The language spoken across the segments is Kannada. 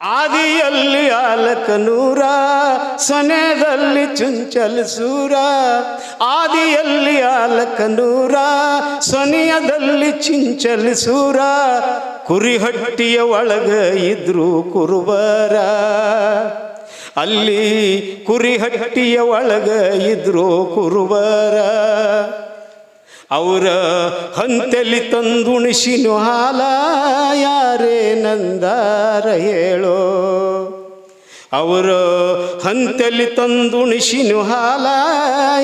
ಆದಿಯಲ್ಲಿ ಆಲಕನೂರ ಸೊನೆದಲ್ಲಿ ಚುಂಚಲ್ ಸೂರ. ಆದಿಯಲ್ಲಿ ಆಲಕನೂರ ಸೊನೆಯದಲ್ಲಿ ಚುಂಚಲ್ ಸೂರ. ಕುರಿಹಟ್ಟಿಯ ಒಳಗ ಇದ್ರು ಕುರುಬರ. ಅಲ್ಲಿ ಕುರಿಹಟ್ಟಿಯ ಒಳಗ ಇದ್ರು ಕುರುಬರ. ಅವರ ಹಂತೆಲಿ ತಂದುಣಿಸಿನು ಹಾಲ, ಯಾರೇ ನಂದಾರ ಹೇಳೋ? ಅವರ ಹಂತೆಲಿ ತಂದುಣಿಸಿನು ಹಾಲ,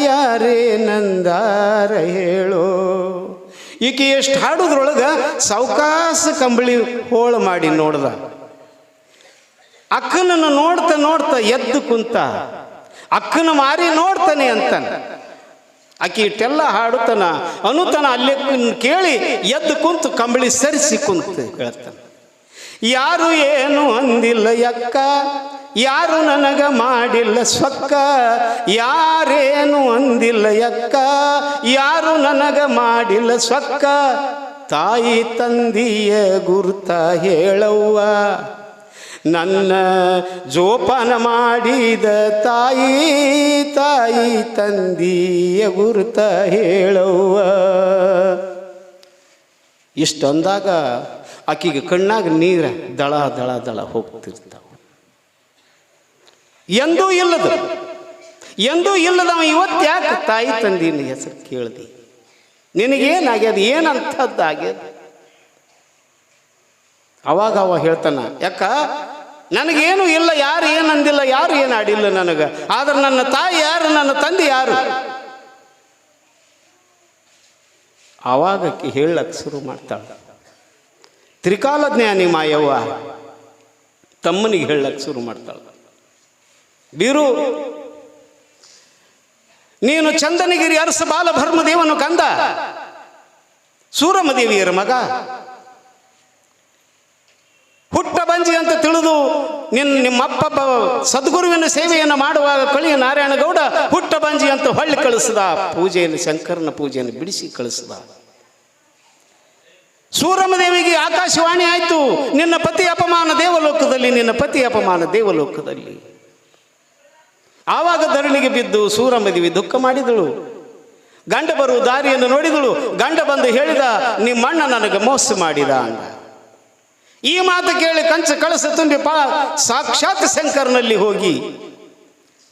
ಯಾರೇ ನಂದಾರ ಹೇಳೋ? ಈಕೆ ಎಷ್ಟು ಹಾಡೋದ್ರೊಳಗೆ ಸಾವಕಾಸ ಕಂಬಳಿ ಹೋಳು ಮಾಡಿ ನೋಡ್ದ. ಅಕ್ಕನನ್ನು ನೋಡ್ತಾ ನೋಡ್ತಾ ಎದ್ದು ಕುಂತ, ಅಕ್ಕನ ಮಾರಿ ನೋಡ್ತಾನೆ ಅಂತಾನೆ. ಆಕೆ ಇಟ್ಟೆಲ್ಲ ಹಾಡುತ್ತಾನ ಅನುತನ ಅಲ್ಲಿ ಕೇಳಿ ಎದ್ದು ಕುಂತು ಕಂಬಳಿ ಸರಿಸಿ ಕುಂತು ಹೇಳ್ತಾನೆ. ಯಾರು ಏನು ಅಂದಿಲ್ಲ ಯಕ್ಕ, ಯಾರು ನನಗ ಮಾಡಿಲ್ಲ ಸ್ವಕ್ಕ, ಯಾರೇನು ಅಂದಿಲ್ಲ ಯಕ್ಕ, ಯಾರು ನನಗ ಮಾಡಿಲ್ಲ ಸ್ವಕ್ಕ, ತಾಯಿ ತಂದಿಯ ಗುರುತ ಹೇಳವ್ವ. ನನ್ನ ಜೋಪಾನ ಮಾಡಿದ ತಾಯಿ ತಾಯಿ ತಂದಿಯ ಗುರುತ ಹೇಳವ್ವ. ಇಷ್ಟೊಂದಾಗ ಆಕಿಗೆ ಕಣ್ಣಾಗ ನೀರ ದಳ ದಳ ದಳ ಹೋಗ್ತಿರ್ತಾವ. ಎಂದೂ ಇಲ್ಲದ. ಎಂದೂ ಇಲ್ಲದವ, ಇವತ್ತು ಯಾಕೆ ತಾಯಿ ತಂದಿನ ಹೆಸರು ಕೇಳ್ದಿ? ನಿನಗೇನಾಗ್ಯದ, ಏನಂಥದ್ದಾಗ್ಯದ? ಅವಾಗ ಅವ ಹೇಳ್ತಾನ, ಯಾಕ ನನಗೇನು ಇಲ್ಲ, ಯಾರು ಏನು ಅಂದಿಲ್ಲ, ಯಾರು ಏನು ಆಡಿಲ್ಲ ನನಗೆ. ಆದ್ರೆ ನನ್ನ ತಾಯಿ ಯಾರು, ನನ್ನ ತಂದೆ ಯಾರು? ಆವಾಗಕ್ಕೆ ಹೇಳಕ್ಕೆ ಶುರು ಮಾಡ್ತಾಳೆ. ತ್ರಿಕಾಲ ಜ್ಞಾನಿ ಮಾಯವ್ವ ತಮ್ಮನಿಗೆ ಹೇಳಕ್ಕೆ ಶುರು ಮಾಡ್ತಾಳೆ. ಬೀರು, ನೀನು ಚಂದನಗಿರಿ ಅರಸ ಬಾಲಭರ್ಮದೇವನು ಕಂದ. ಸೂರಮದೇವಿಯರ ಮಗ. ಹುಟ್ಟ ಅಂತ ತಿಳಿದು ನಿನ್ನ ನಿಮ್ಮಪ್ಪ ಸದ್ಗುರುವಿನ ಸೇವೆಯನ್ನು ಮಾಡುವಾಗ ಕಳಿಯ ನಾರಾಯಣಗೌಡ ಹುಟ್ಟ ಬಂಜಿ ಅಂತ ಹೊಳ್ಳಿ ಕಳಿಸಿದ. ಪೂಜೆಯನ್ನು ಶಂಕರನ ಪೂಜೆಯನ್ನು ಬಿಡಿಸಿ ಕಳಿಸಿದ. ಸೂರಮದೇವಿಗೆ ಆಕಾಶವಾಣಿ ಆಯಿತು. ನಿನ್ನ ಪತಿ ಅಪಮಾನ ದೇವಲೋಕದಲ್ಲಿ, ನಿನ್ನ ಪತಿ ಅಪಮಾನ ದೇವಲೋಕದಲ್ಲಿ. ಆವಾಗ ಧರಣಿಗೆ ಬಿದ್ದು ಸೂರಮದೇವಿ ದುಃಖ ಮಾಡಿದಳು. ಗಂಡ ಬರುವ ದಾರಿಯನ್ನು ನೋಡಿದಳು. ಗಂಡ ಬಂದು ಹೇಳಿದ ನಿಮ್ಮಣ್ಣ ನನಗೆ ಮೋಸ ಮಾಡಿದ ಅಂದ. ಈ ಮಾತು ಕೇಳಿ ಕಂಚ ಕಳಸ ತುಂಬಿ ಪಾ ಸಾಕ್ಷಾತ್ ಶಂಕರನಲ್ಲಿ ಹೋಗಿ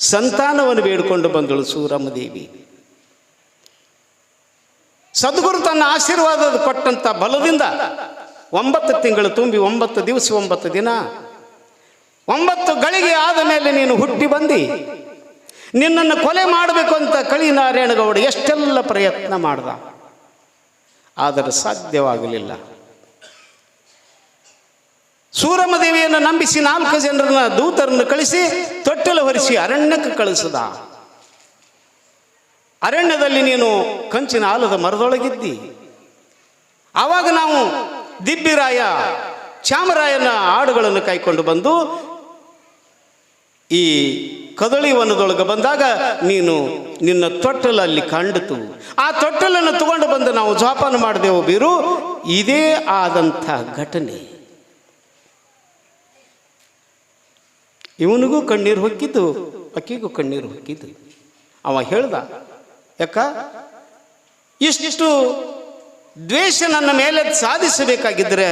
ಸಂತಾನವನ್ನು ಬೇಡಿಕೊಂಡು ಬಂದಳು ಸೂರಮ್ಮದೇವಿ. ಸದ್ಗುರು ತನ್ನ ಆಶೀರ್ವಾದ ಕೊಟ್ಟಂತ ಬಲದಿಂದ ಒಂಬತ್ತು ತಿಂಗಳು ತುಂಬಿ ಒಂಬತ್ತು ದಿವಸ ಒಂಬತ್ತು ದಿನ ಒಂಬತ್ತು ಗಳಿಗೆ ಆದ ಮೇಲೆ ನೀನು ಹುಟ್ಟಿ ಬಂದಿ. ನಿನ್ನನ್ನು ಕೊಲೆ ಮಾಡಬೇಕು ಅಂತ ಕಳಿ ನಾರಾಯಣಗೌಡ ಎಷ್ಟೆಲ್ಲ ಪ್ರಯತ್ನ ಮಾಡ್ದ. ಆದರೆ ಸಾಧ್ಯವಾಗಲಿಲ್ಲ. ಸೂರಮದೇವಿಯನ್ನು ನಂಬಿಸಿ ನಾಲ್ಕು ಜನರನ್ನ ದೂತರನ್ನು ಕಳಿಸಿ ತೊಟ್ಟಲು ಹೊರಿಸಿ ಅರಣ್ಯಕ್ಕೆ ಕಳಿಸಿದ. ಅರಣ್ಯದಲ್ಲಿ ನೀನು ಕಂಚಿನ ಆಲದ ಮರದೊಳಗಿದ್ದಿ. ಆವಾಗ ನಾವು ದಿಬ್ಬಿರಾಯ, ಚಾಮರಾಯನ ಹಾಡುಗಳನ್ನು ಕೈಕೊಂಡು ಬಂದು ಈ ಕದಳಿ ವನದೊಳಗೆ ಬಂದಾಗ ನೀನು ನಿನ್ನ ತೊಟ್ಟಲಲ್ಲಿ ಕಂಡಿತು. ಆ ತೊಟ್ಟಲನ್ನು ತಗೊಂಡು ಬಂದು ನಾವು ಜೋಪಾನ ಮಾಡಿದೆವು ಬೀರು, ಇದೇ ಆದಂಥ ಘಟನೆ. ಇವನಿಗೂ ಕಣ್ಣೀರು ಹೊಕ್ಕಿದ್ದು ಅಕ್ಕಿಗೂ ಕಣ್ಣೀರು ಹೊಕ್ಕಿದ್ದು ಅವ ಹೇಳ್ದ, ಯಾಕ? ಇಷ್ಟಿಷ್ಟು ದ್ವೇಷ ನನ್ನ ಮೇಲೆ ಸಾಧಿಸಬೇಕಾಗಿದ್ದರೆ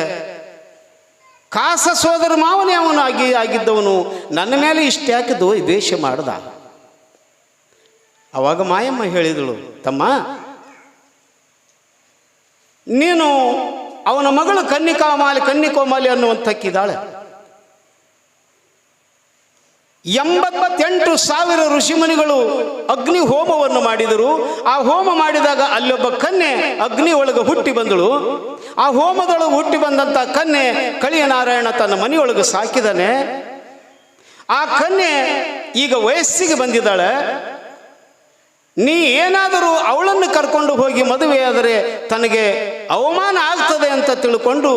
ಕಾಸ ಸೋದರ ಮಾವನೇ ಅವನು ಆಗಿ, ಆಗಿದ್ದವನು. ನನ್ನ ಮೇಲೆ ಇಷ್ಟ್ಯಾಕದು ದ್ವೇಷ ಮಾಡ್ದ? ಅವಾಗ ಮಾಯಮ್ಮ ಹೇಳಿದಳು, ತಮ್ಮ, ನೀನು ಅವನ ಮಗಳು ಕನ್ನಿಕಾಮಾಲಿ ಕನ್ನಿಕೋಮಾಲಿ ಅನ್ನುವಂಥಕ್ಕಿದ್ದಾಳೆ. ಎಂಬತ್ತೆಂಟು ಸಾವಿರ ಋಷಿಮುನಿಗಳು ಅಗ್ನಿ ಹೋಮವನ್ನು ಮಾಡಿದರು. ಆ ಹೋಮ ಮಾಡಿದಾಗ ಅಲ್ಲೊಬ್ಬ ಕನ್ಯೆ ಅಗ್ನಿ ಒಳಗೆ ಹುಟ್ಟಿ ಬಂದಳು. ಆ ಹೋಮದೊಳಗೆ ಹುಟ್ಟಿ ಬಂದಂಥ ಕನ್ಯೆ ಕಳಿಯನಾರಾಯಣ ತನ್ನ ಮನೆಯೊಳಗೆ ಸಾಕಿದಾನೆ. ಆ ಕನ್ಯೆ ಈಗ ವಯಸ್ಸಿಗೆ ಬಂದಿದ್ದಾಳೆ. ನೀ ಏನಾದರೂ ಅವಳನ್ನು ಕರ್ಕೊಂಡು ಹೋಗಿ ಮದುವೆಯಾದರೆ ತನಗೆ ಅವಮಾನ ಆಗ್ತದೆ ಅಂತ ತಿಳ್ಕೊಂಡು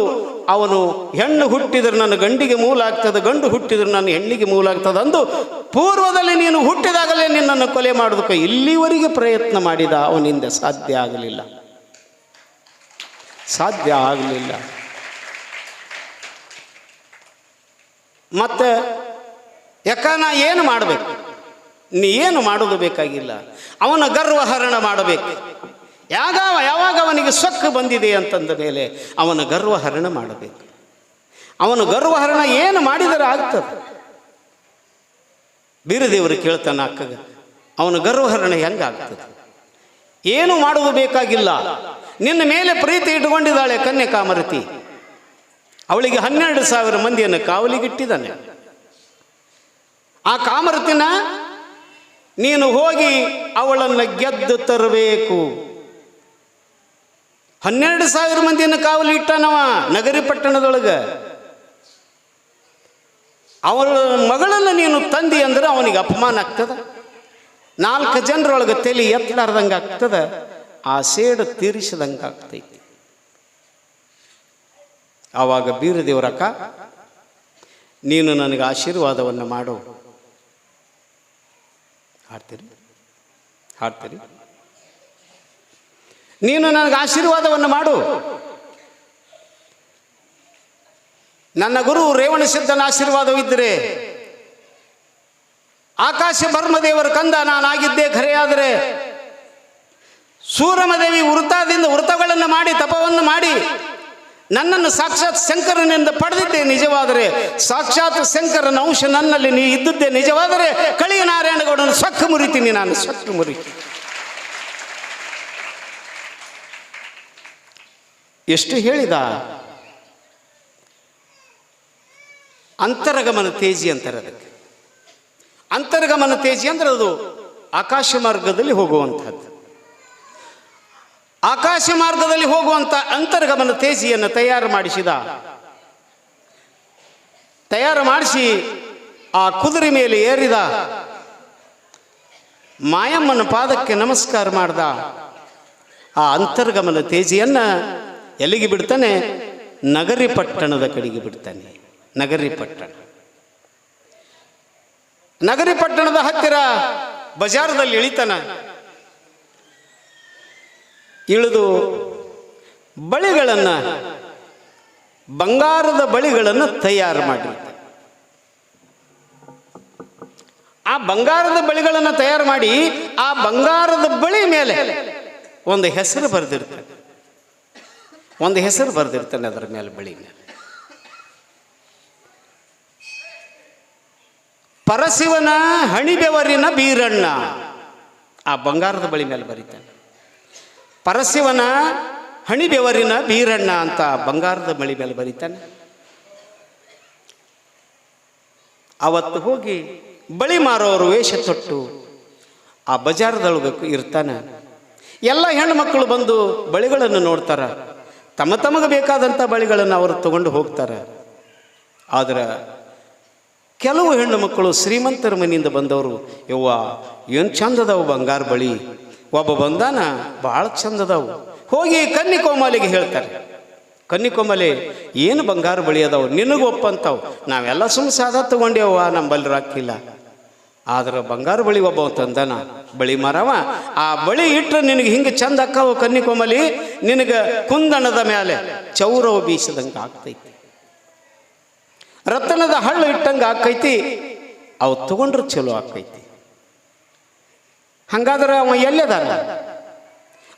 ಅವನು ಹೆಣ್ಣು ಹುಟ್ಟಿದ್ರೆ ನನ್ನ ಗಂಡಿಗೆ ಮೂಲ ಆಗ್ತದೆ ಗಂಡು ಹುಟ್ಟಿದ್ರೆ ನನ್ನ ಹೆಣ್ಣಿಗೆ ಮೂಲ ಆಗ್ತದೆ ಅಂದು ಪೂರ್ವದಲ್ಲಿ ನೀನು ಹುಟ್ಟಿದಾಗಲೇ ನಿನ್ನನ್ನು ಕೊಲೆ ಮಾಡೋದಕ್ಕೆ ಇಲ್ಲಿವರೆಗೆ ಪ್ರಯತ್ನ ಮಾಡಿದ ಅವನಿಂದ ಸಾಧ್ಯ ಆಗಲಿಲ್ಲ. ಸಾಧ್ಯ ಆಗಲಿಲ್ಲ. ಮತ್ತೆ ಯಾಕ ನಾ ಏನು ಮಾಡಬೇಕು? ನೀ ಏನು ಮಾಡೋದು ಬೇಕಾಗಿಲ್ಲ. ಅವನ ಗರ್ವಹರಣ ಮಾಡಬೇಕು. ಯಾಗ ಯಾವಾಗ ಅವನಿಗೆ ಸೊಕ್ಕು ಬಂದಿದೆ ಅಂತಂದ ಮೇಲೆ ಅವನ ಗರ್ವಹರಣ ಮಾಡಬೇಕು. ಅವನ ಗರ್ವಹರಣ ಏನು ಮಾಡಿದರೆ ಆಗ್ತದೆ. ಬೀರದೇವರು ಕೇಳ್ತಾನೆ ಅಕ್ಕಗ, ಅವನ ಗರ್ವಹರಣ ಹೆಂಗಾಗ್ತದೆ? ಏನು ಮಾಡುವುದು ಬೇಕಾಗಿಲ್ಲ. ನಿನ್ನ ಮೇಲೆ ಪ್ರೀತಿ ಇಟ್ಟುಕೊಂಡಿದ್ದಾಳೆ ಕನ್ಯೆ ಕಾಮರತಿ. ಅವಳಿಗೆ ಹನ್ನೆರಡು ಸಾವಿರ ಮಂದಿಯನ್ನು ಕಾವಲಿಗಿಟ್ಟಿದ್ದಾನೆ ಆ ಕಾಮರತಿನ ನೀನು ಹೋಗಿ ಅವಳನ್ನು ಗೆದ್ದು ತರಬೇಕು. ಹನ್ನೆರಡು ಸಾವಿರ ಮಂದಿಯನ್ನು ಕಾವಲಿ ಇಟ್ಟನವ ನಗರಿ ಪಟ್ಟಣದೊಳಗೆ. ಅವಳ ಮಗಳನ್ನು ನೀನು ತಂದಿ ಅಂದ್ರೆ ಅವನಿಗೆ ಅಪಮಾನ ಆಗ್ತದ. ನಾಲ್ಕು ಜನರೊಳಗೆ ತಲೆ ಎತ್ತಲಾರ್ದಂಗೆ ಆಗ್ತದ. ಆ ಸೇಡು ತೀರಿಸಿದಂಗೆ ಆಗ್ತೈತಿ. ಆವಾಗ ಬೀರದೇವರಕ್ಕ, ನೀನು ನನಗೆ ಆಶೀರ್ವಾದವನ್ನು ಮಾಡು. ಹಾಡ್ತೀರಿ? ಹಾಡ್ತೀರಿ? ನೀನು ನನಗೆ ಆಶೀರ್ವಾದವನ್ನು ಮಾಡು. ನನ್ನ ಗುರು ರೇವಣ ಸಿದ್ಧನ ಆಶೀರ್ವಾದವಿದ್ದರೆ, ಆಕಾಶ ಭರ್ಮದೇವರ ಕಂದ ನಾನಾಗಿದ್ದೇ ಖರೆಯಾದರೆ ಸೂರಮದೇವಿ ವೃತ್ತದಿಂದ ವೃತ್ತಗಳನ್ನು ಮಾಡಿ ತಪವನ್ನು ಮಾಡಿ ನನ್ನನ್ನು ಸಾಕ್ಷಾತ್ ಶಂಕರನಿಂದ ಪಡೆದಿದ್ದೆ ನಿಜವಾದರೆ, ಸಾಕ್ಷಾತ್ ಶಂಕರನ ಅಂಶ ನನ್ನಲ್ಲಿ ನೀ ಇದ್ದದ್ದೇ ನಿಜವಾದರೆ, ಕಳಿಯ ನಾರಾಯಣಗೌಡನ ಸೊಕ್ಕು ಮುರಿತೀನಿ ನಾನು. ಸೊಕ್ಕು ಮುರಿತೀನಿ. ಎಷ್ಟು ಹೇಳಿದ? ಅಂತರಗಮನ ತೇಜಿ ಅಂತಾರೆ ಅದಕ್ಕೆ. ಅಂತರ್ಗಮನ ತೇಜಿ ಅಂದ್ರೆ ಅದು ಆಕಾಶ ಮಾರ್ಗದಲ್ಲಿ ಹೋಗುವಂಥದ್ದು. ಆಕಾಶ ಮಾರ್ಗದಲ್ಲಿ ಹೋಗುವಂಥ ಅಂತರ್ಗಮನ ತೇಜಿಯನ್ನು ತಯಾರು ಮಾಡಿಸಿದ. ತಯಾರು ಮಾಡಿಸಿ ಆ ಕುದುರೆ ಮೇಲೆ ಏರಿದ. ಮಾಯಮ್ಮನ ಪಾದಕ್ಕೆ ನಮಸ್ಕಾರ ಮಾಡ್ದ. ಆ ಅಂತರ್ಗಮನ ತೇಜಿಯನ್ನ ಎಲ್ಲಿಗೆ ಬಿಡ್ತಾನೆ? ನಗರಿ ಪಟ್ಟಣದ ಕಡೆಗೆ ಬಿಡ್ತಾನೆ. ನಗರಿ ಪಟ್ಟಣ. ನಗರಿ ಪಟ್ಟಣದ ಹತ್ತಿರ ಬಜಾರದಲ್ಲಿ ಇಳಿತಾನ. ಇಳಿದು ಬಳಿಗಳನ್ನು, ಬಂಗಾರದ ಬಳಿಗಳನ್ನು ತಯಾರು ಮಾಡಿರುತ್ತೆ ಆ ಬಂಗಾರದ ಬಳಿಗಳನ್ನು ತಯಾರು ಮಾಡಿ ಆ ಬಂಗಾರದ ಬಳಿ ಮೇಲೆ ಒಂದು ಹೆಸರು ಬರೆದಿರ್ತಾನೆ ಒಂದು ಹೆಸರು ಬರೆದಿರ್ತಾನೆ ಅದರ ಮೇಲೆ ಬಳಿ ಮೇಲೆ. ಪರಶಿವನ ಹಣಿಬೆವರಿನ ಬೀರಣ್ಣ. ಆ ಬಂಗಾರದ ಬಳಿ ಮೇಲೆ ಬರೀತಾನೆ. ಪರಶಿವನ ಹಣಿಬೆವರಿನ ಬೀರಣ್ಣ ಅಂತ ಬಂಗಾರದ ಮಳಿ ಮೇಲೆ ಬರೀತಾನೆ. ಅವತ್ತು ಹೋಗಿ ಬಳಿ ಮಾರೋರು ವೇಷ ತೊಟ್ಟು ಆ ಬಜಾರದೊಳಗೆ ಇರ್ತಾನೆ. ಎಲ್ಲ ಹೆಣ್ಣು ಮಕ್ಕಳು ಬಂದು ಬಳಿಗಳನ್ನು ನೋಡ್ತಾರೆ. ತಮ್ಮ ತಮಗೆ ಬೇಕಾದಂಥ ಬಳಿಗಳನ್ನು ಅವರು ತಗೊಂಡು ಹೋಗ್ತಾರೆ. ಆದರೆ ಕೆಲವು ಹೆಣ್ಣು ಮಕ್ಕಳು ಶ್ರೀಮಂತರ ಮನೆಯಿಂದ ಬಂದವರು, ಯವ್ವ, ಏನು ಚಂದದವು ಬಂಗಾರ ಬಳಿ? ಒಬ್ಬ ಬಂದಾನ ಭಾಳ ಚಂದದವು ಹೋಗಿ ಕನ್ನಿಕೋಮಲಿಗೆ ಹೇಳ್ತಾರೆ. ಕನ್ನಿಕೋಮಲೆ ಏನು ಬಂಗಾರ ಬಳಿ ಅದಾವು? ನಿನಗೂ ಒಪ್ಪಂತಾವು. ನಾವೆಲ್ಲ ಸುಮ್ಮ ಸಾದ ತಗೊಂಡೇವ ನಂಬಲ್ಲಿ ರಾಕಿಲ್ಲ ಆದ್ರೆ ಬಂಗಾರ ಬಳಿ ಒಬ್ಬ ತಂದನ, ಬಳಿ ಮರವ ಆ ಬಳಿ ಇಟ್ಟರೆ ನಿನಗೆ ಹಿಂಗೆ ಚಂದ ಅಕ್ಕವು ಕನ್ನಿಕೋಮಲಿ ನಿನಗೆ ಕುಂದಣದ ಮೇಲೆ ಚೌರವು ಬೀಸದಂಗೆ ಆಗ್ತೈತಿ. ರತ್ನದ ಹಳ್ಳು ಇಟ್ಟಂಗೆ ಆಕೈತಿ ಅವು ತಗೊಂಡ್ರೆ ಚಲೋ ಆಕೈತಿ ಹಂಗಾದ್ರೆ ಅವ ಎಲ್ಲದಾನ?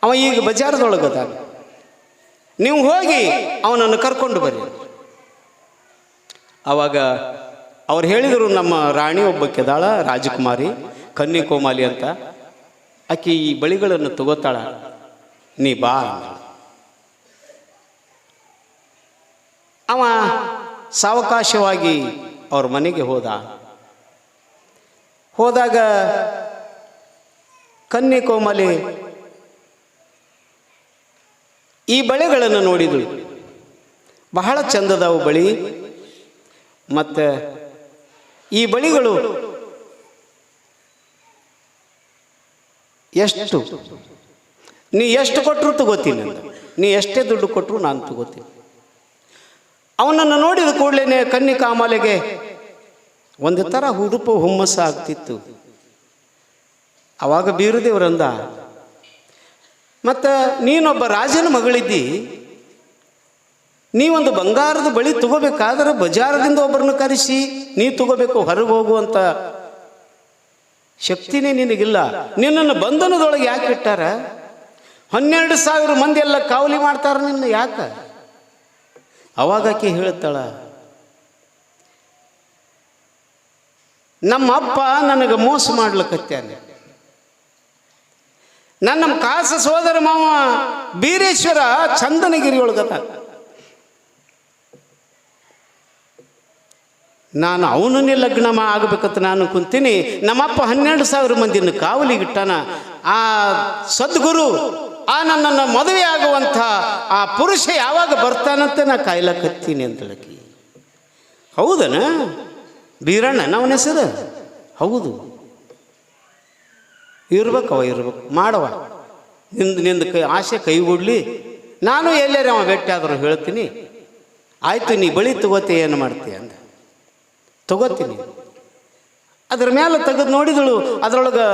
ಅವ ಈಗ ಬಜಾರದೊಳಗದಾನ. ನೀವು ಹೋಗಿ ಅವನನ್ನು ಕರ್ಕೊಂಡು ಬರ್ರಿ. ಅವಾಗ ಅವ್ರು ಹೇಳಿದರು, ನಮ್ಮ ರಾಣಿ ಒಬ್ಬಕ್ಕೆದಾಳ ರಾಜಕುಮಾರಿ, ಕನ್ನಿಕೋಮಾಲಿ ಅಂತ. ಆಕೆ ಈ ಬಳಿಗಳನ್ನು ತಗೋತಾಳ, ನೀ ಬಾ ಅವ ಸಾವಕಾಶವಾಗಿ ಅವ್ರ ಮನೆಗೆ ಹೋದ. ಹೋದಾಗ ಕನ್ನಿಕೋಮಲಿ. ಈ ಬಳೆಗಳನ್ನು ನೋಡಿದಳು ಬಹಳ ಚಂದದವು ಬಳಿ. ಮತ್ತು ಈ ಬಳಿಗಳು ಎಷ್ಟು? ನೀ ಎಷ್ಟು ಕೊಟ್ಟರು ತಗೋತೀನಿ ನೀ ಎಷ್ಟೇ ದುಡ್ಡು ಕೊಟ್ಟರು ನಾನು ತಗೋತೀನಿ. ಅವನನ್ನು ನೋಡಿದ ಕೂಡಲೇ ಕನ್ನಿ ಕಾಮಾಲೆಗೆ ಒಂದು ಥರ ಹುರುಪು ಹುಮ್ಮಸ್ಸು ಆಗ್ತಿತ್ತು ಅವಾಗ ಬೀರದೇವ್ರಂದ, ಮತ್ತು ನೀನೊಬ್ಬ ರಾಜನ ಮಗಳಿದ್ದಿ, ನೀವೊಂದು ಬಂಗಾರದ ಬಳಿ ತಗೋಬೇಕಾದ್ರೆ ಬಜಾರದಿಂದ ಒಬ್ಬರನ್ನ ಕರೆಸಿ, ನೀ ತಗೋಬೇಕು ಹೊರಗೆ ಹೋಗುವಂತ ಶಕ್ತಿನೇ ನಿನಗಿಲ್ಲ. ನಿನ್ನನ್ನು ಬಂಧನದೊಳಗೆ ಯಾಕೆ ಇಟ್ಟಾರ? ಹನ್ನೆರಡು ಸಾವಿರ ಮಂದಿ ಎಲ್ಲ ಕಾವಲಿ ಮಾಡ್ತಾರ ನಿನ್ನ ಯಾಕ? ಅವಾಗ ಆಕೆ ಹೇಳ್ತಾಳ ನಮ್ಮಪ್ಪ ನನಗೆ ಮೋಸ ಮಾಡ್ಲಿಕ್ಕತ್ಯಾನೆ ನನ್ನ ನಮ್ಮ ಕಾಸ ಸೋದರ ಮಾವ ಬೀರೇಶ್ವರ ಚಂದನಗಿರಿ ಒಳಗದ ನಾನು ಅವನನ್ನೇ ಲಗ್ನ ಆಗ್ಬೇಕಂತ ನಾನು ಕುಂತೀನಿ. ನಮ್ಮಪ್ಪ ಹನ್ನೆರಡು ಸಾವಿರ ಮಂದಿನ ಕಾವಲಿಗಿಟ್ಟಾನ ಆ ಸದ್ಗುರು, ಆ ನನ್ನನ್ನು ಮದುವೆ ಆಗುವಂಥ ಆ ಪುರುಷ ಯಾವಾಗ ಬರ್ತಾನಂತ ನಾ ಕಾಯ್ಲಕತ್ತೀನಿ ಅಂತ ಹೇಳಕಿ ಹೌದನ? ಬೀರಣ್ಣ ಅವನ ಹೆಸರು? ಹೌದು. ಇರ್ಬೇಕವ ಇರ್ಬೇಕು. ಮಾಡವ. ನಿಂದು ನಿಂದು ಕೈ, ಆಸೆ ಕೈಗೂಡ್ಲಿ. ನಾನು ಎಲ್ಲರ ಅವ ಭೇಟಿ ಆದರೂ ಹೇಳ್ತೀನಿ. ಆಯಿತು, ನೀ ಬಳಿ ತಗೋತಿ, ಏನು ಮಾಡ್ತೀಯ ಅಂದ. ತಗೋತೀನಿ. ಅದ್ರ ಮೇಲೆ ತೆಗೆದು ನೋಡಿದಳು. ಅದರೊಳಗೆ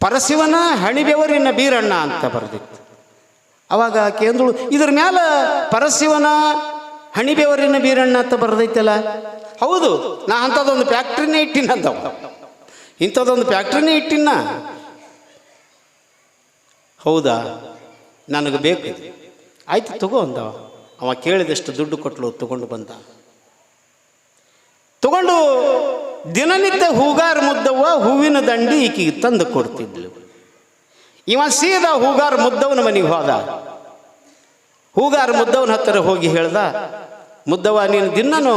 ಪರಶಿವನ ಹಣಿಬೆವರಿನ ಬೀರಣ್ಣ ಅಂತ ಬರೆದಿತ್ತು. ಅವಾಗ ಆಕೆ ಅಂದಳು, ಇದ್ರ ಮೇಲೆ ಪರಶಿವನ ಹಣಿಬೆವರಿನ ಬೀರಣ್ಣ ಅಂತ ಬರೆದೈತಲ್ಲ. ಹೌದು, ನಾ ಅಂಥದ್ದೊಂದು ಫ್ಯಾಕ್ಟ್ರಿನೇ ಇಟ್ಟಿನ ಅಂತವ ಇಂಥದ್ದೊಂದು ಫ್ಯಾಕ್ಟ್ರಿನೇ ಇಟ್ಟಿನ ಹೌದಾ? ನನಗೆ ಬೇಕು ಆಯ್ತು, ತಗೋ ಅಂದವ. ಅವ ಕೇಳಿದಷ್ಟು ದುಡ್ಡು ಕೊಟ್ಟಲು ತಗೊಂಡು ಬಂದ. ತಗೊಂಡು ದಿನನಿತ್ಯ ಹೂಗಾರ ಮುದ್ದವ್ವ, ಹೂವಿನ ದಂಡಿ ಈಕಿಗೆ ತಂದು ಕೊಡ್ತಿದ್ಲು. ಇವ ಸೀದಾ ಹೂಗಾರ ಮುದ್ದವನ ಮನೆಗೆ ಹೋದ. ಹೂಗಾರ ಮುದ್ದವನ ಹತ್ತಿರ ಹೋಗಿ ಹೇಳ್ದ, ಮುದ್ದವ್ವ, ನೀನು ದಿನನೂ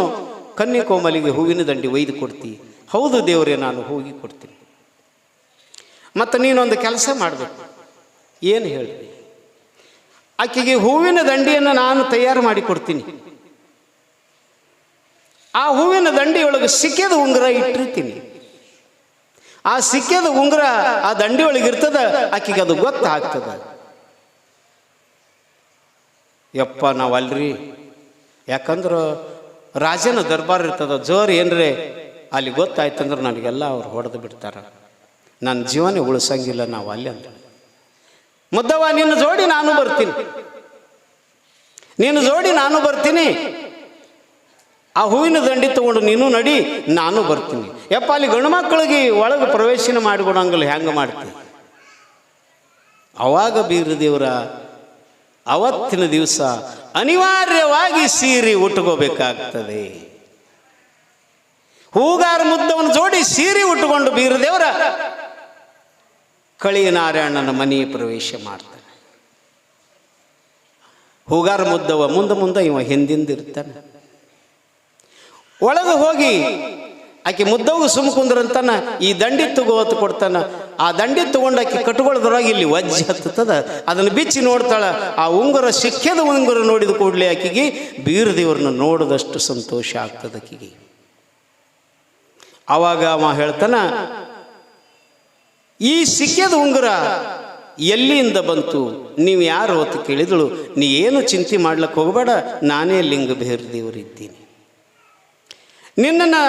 ಕನ್ನಿಕೋಮಲಿಗೆ ಹೂವಿನ ದಂಡಿ ಒಯ್ದು ಕೊಡ್ತಿ. ಹೌದು ದೇವರೇ, ನಾನು ಹೋಗಿ ಕೊಡ್ತೀನಿ. ಮತ್ತು ನೀನೊಂದು ಕೆಲಸ ಮಾಡಬೇಕು. ಏನು ಹೇಳಿ? ಆಕೆಗೆ ಹೂವಿನ ದಂಡಿಯನ್ನು ನಾನು ತಯಾರು ಮಾಡಿ ಕೊಡ್ತೀನಿ. ಆ ಹೂವಿನ ದಂಡಿಯೊಳಗೆ ಸಿಕ್ಕಿದ ಉಂಗುರ ಇಟ್ಟಿರ್ತೀನಿ. ಆ ಸಿಕ್ಕಿದ ಉಂಗುರ ಆ ದಂಡಿಯೊಳಗೆ ಇರ್ತದ, ಆಕೆಗೆ ಅದು ಗೊತ್ತಾಗ್ತದ. ಯಪ್ಪ ನಾವು ಅಲ್ರಿ ಯಾಕಂದ್ರೆ ರಾಜನ ದರ್ಬಾರ್ ಇರ್ತದ, ಜೋರ್ ಏನ್ರೆ? ಅಲ್ಲಿ ಗೊತ್ತಾಯ್ತಂದ್ರೆ ನನಗೆಲ್ಲ ಅವ್ರು ಹೊಡೆದು ಬಿಡ್ತಾರೆ. ನನ್ನ ಜೀವನ ಉಳಿಸಂಗಿಲ್ಲ ನಾವು ಅಲ್ಲಿ ಅಂತ. ಮುದ್ದವ ನಿನ್ನ ಜೋಡಿ ನಾನು ಬರ್ತೀನಿ. ನೀನು ಜೋಡಿ ನಾನು ಬರ್ತೀನಿ. ಆ ಹೂವಿನ ದಂಡಿ ತಗೊಂಡು ನೀನು ನಡಿ, ನಾನು ಬರ್ತೀನಿ. ಯಪ್ಪ, ಅಲ್ಲಿ ಗಂಡು ಮಕ್ಕಳಿಗೆ ಒಳಗೆ ಪ್ರವೇಶನ ಮಾಡಿಕೊಡಂಗಿಲ್ಲ, ಹೆಂಗೆ ಮಾಡ್ತೀನಿ ಅವಾಗ ಬೀರದೇವರ ಅವತ್ತಿನ ದಿವಸ ಅನಿವಾರ್ಯವಾಗಿ ಸೀರೆ ಉಟ್ಕೋಬೇಕಾಗ್ತದೆ. ಹೂಗಾರ ಮುದ್ದವನ ಜೋಡಿ ಸೀರೆ ಉಟ್ಟುಕೊಂಡು ಬೀರದೇವರ ಕಳಿ ನಾರಾಯಣನ ಮನೆ ಪ್ರವೇಶ ಮಾಡ್ತಾನೆ. ಹೂಗಾರ ಮುದ್ದವ ಮುಂದೆ ಮುಂದೆ ಇವ ಹಿಂದಿಂದ ಇರ್ತಾನೆ. ಒಳಗೆ ಹೋಗಿ ಆಕೆ ಮುದ್ದವು ಸುಮ್ ಕುಂದ್ರಂತಾನ, ಈ ದಂಡಿ ತಗೋತ್ ಕೊಡ್ತಾನ. ಆ ದಂಡಿ ತಗೊಂಡು ಆಕೆ ಕಟ್ಕೊಳ್ದ್ರಾಗ ಇಲ್ಲಿ ವಜ್ಜೆ ಹತ್ತದ ಅದನ್ನು ಬಿಚ್ಚಿ ನೋಡ್ತಾಳ. ಆ ಉಂಗುರ ಸಿಕ್ಕದ ಉಂಗುರ ನೋಡಿದ ಕೂಡಲೇ ಆಕೆಗೆ ಬೀರದೇವ್ರನ್ನ ನೋಡಿದಷ್ಟು ಸಂತೋಷ ಆಗ್ತದೆ ಆಕೆಗೆ. ಆವಾಗ ಅವ ಹೇಳ್ತಾನ, ಈ ಸಿಕ್ಕದ ಉಂಗುರ ಎಲ್ಲಿಂದ ಬಂತು? ನೀವು ಯಾರು ಹೊತ್ತು ಕೇಳಿದಳು. ನೀ ಏನು ಚಿಂತೆ ಮಾಡ್ಲಿಕ್ಕೆ ಹೋಗಬೇಡ. ನಾನೇ ಲಿಂಗ ಬೇರ್ದೇವರಿದ್ದೀನಿ. ನಿನ್ನನ್ನು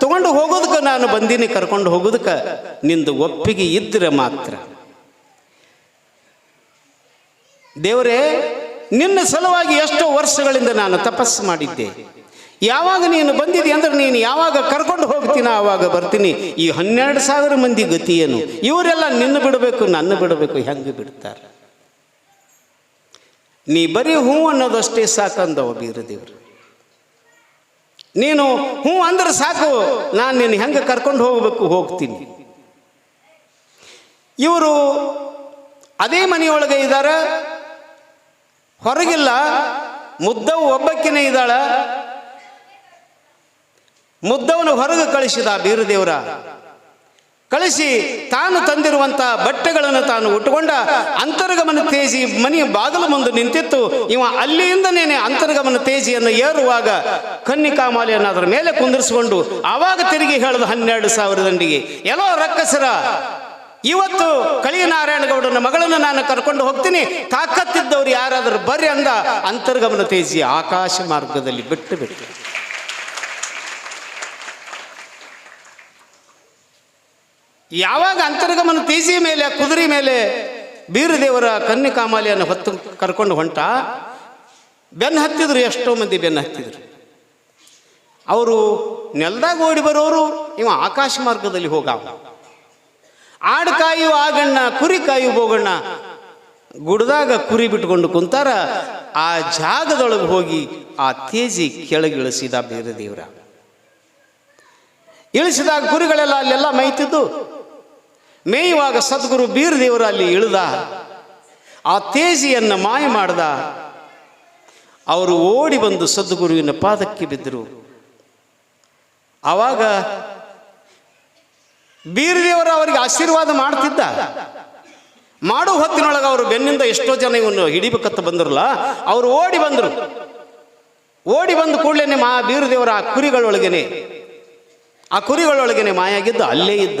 ತಗೊಂಡು ಹೋಗೋದಕ್ಕೆ ನಾನು ಬಂದೀನಿ, ಕರ್ಕೊಂಡು ಹೋಗೋದಕ್ಕೆ ನಿಂದು ಒಪ್ಪಿಗೆ ಇದ್ರೆ ಮಾತ್ರ. ದೇವರೇ, ನಿನ್ನ ಸಲುವಾಗಿ ಎಷ್ಟೋ ವರ್ಷಗಳಿಂದ ನಾನು ತಪಸ್ಸು ಮಾಡಿದ್ದೆ. ಯಾವಾಗ ನೀನು ಬಂದಿದೆ ಅಂದ್ರೆ ನೀನು ಯಾವಾಗ ಕರ್ಕೊಂಡು ಹೋಗ್ತೀನ ಆವಾಗ ಬರ್ತೀನಿ. ಈ ಹನ್ನೆರಡು ಸಾವಿರ ಮಂದಿ ಗತಿ ಏನು? ಇವರೆಲ್ಲ ನಿನ್ನ ಬಿಡಬೇಕು, ನನ್ನ ಬಿಡಬೇಕು, ಹೆಂಗೆ ಬಿಡ್ತಾರೆ? ನೀ ಬರೀ ಹೂ ಅನ್ನೋದಷ್ಟೇ ಸಾಕಂದವ ಬೀರದೇವರು. ನೀನು ಹ್ಞೂ ಅಂದ್ರೆ ಸಾಕು, ನಾನು ನಿನ್ನ ಹೆಂಗೆ ಕರ್ಕೊಂಡು ಹೋಗಬೇಕು, ಹೋಗ್ತೀನಿ. ಇವರು ಅದೇ ಮನೆಯೊಳಗೆ ಇದ್ದಾರೆ. ಹೊರಗಿಲ್ಲ, ಮುದ್ದವು ಒಬ್ಬಕ್ಕಿನೇ ಇದ್ದಾಳ. ಮುದ್ದವನು ಹೊರಗೆ ಕಳಿಸಿದ ಬೀರದೇವರ. ಕಳಿಸಿ ತಾನು ತಂದಿರುವಂತ ಬಟ್ಟೆಗಳನ್ನು ತಾನು ಉಟ್ಟುಕೊಂಡ ಅಂತರ್ಗಮನ ತೇಜಿ ಮನೆಯ ಬಾಗಿಲು ಮುಂದೆ ನಿಂತಿತ್ತು. ಇವ ಅಲ್ಲಿಂದನೇನೆ ಅಂತರ್ಗಮನ ತೇಜಿಯನ್ನು ಏರುವಾಗ ಕನ್ನಿಕಾಮಾಲೆಯನ್ನು ಅದರ ಮೇಲೆ ಕುಂದಿರಿಸಿಕೊಂಡು ಆವಾಗ ತಿರುಗಿ ಹೇಳಿದ ಹನ್ನೆರಡು ಸಾವಿರ ದಂಡಿಗೆ ಎಲ್ಲೋ ರಕ್ಕಸರ, ಇವತ್ತು ಕಳಿ ನಾರಾಯಣಗೌಡನ ಮಗಳನ್ನು ನಾನು ಕರ್ಕೊಂಡು ಹೋಗ್ತೀನಿ. ತಾಕತ್ತಿದ್ದವ್ರು ಯಾರಾದರೂ ಬರ್ರಿ ಅಂದ ಅಂತರ್ಗಮನ ತೇಜಿ ಆಕಾಶ ಮಾರ್ಗದಲ್ಲಿ ಬಿಟ್ಟು ಬಿಟ್ಟು ಯಾವಾಗ ಅಂತರ್ಗಮನ ತೀಸಿ ಮೇಲೆ, ಕುದುರೆ ಮೇಲೆ ಬೀರದೇವರ ಕನ್ನಿಕಾಮಾಲಿಯನ್ನು ಹೊತ್ತು ಕರ್ಕೊಂಡು ಹೊಂಟ ಬೆನ್ನು ಹತ್ತಿದ್ರು, ಎಷ್ಟೋ ಮಂದಿ ಬೆನ್ನು ಹತ್ತಿದ್ರು. ಅವರು ನೆಲದಾಗ ಓಡಿ ಬರೋರು, ಇವ ಆಕಾಶ ಮಾರ್ಗದಲ್ಲಿ ಹೋಗಾವ. ಆಡು ಕಾಯು, ಆಗಣ್ಣ, ಕುರಿ ಕಾಯು ಹೋಗಣ್ಣ ಗುಡ್ದಾಗ ಕುರಿ ಬಿಟ್ಕೊಂಡು ಕುಂತಾರ, ಆ ಜಾಗದೊಳಗೆ ಹೋಗಿ ಆ ತೇಜಿ ಕೆಳಗಿಳಿಸಿದ ಬೇರೆ ದೇವರ ಇಳಿಸಿದಾಗ ಕುರಿಗಳೆಲ್ಲ ಅಲ್ಲೆಲ್ಲ ಮೈತಿದ್ದು ಮೇಯುವಾಗ ಸದ್ಗುರು ಬೀರದೇವರು ಅಲ್ಲಿ ಇಳಿದ. ಆ ತೇಜಿಯನ್ನು ಮಾಯ ಮಾಡ್ದ. ಅವರು ಓಡಿ ಬಂದು ಸದ್ಗುರುವಿನ ಪಾದಕ್ಕೆ ಬಿದ್ದರು. ಆವಾಗ ಬೀರದೇವರು ಅವರಿಗೆ ಆಶೀರ್ವಾದ ಮಾಡ್ತಿದ್ದ. ಮಾಡೋ ಹೊತ್ತಿನೊಳಗೆ ಅವರು ಬೆನ್ನಿಂದ ಎಷ್ಟೋ ಜನ ಇವನು ಹಿಡಿಬೇಕತ್ತ ಬಂದ್ರಲ್ಲ, ಅವರು ಓಡಿ ಬಂದರು. ಓಡಿ ಬಂದು ಕೂಡಲೇ ಮಾ ಬೀರದೇವರ ಆ ಕುರಿಗಳೊಳಗೇನೆ ಆ ಕುರಿಗಳೊಳಗೇನೆ ಮಾಯಾಗಿದ್ದ ಅಲ್ಲೇ ಇದ್ದ.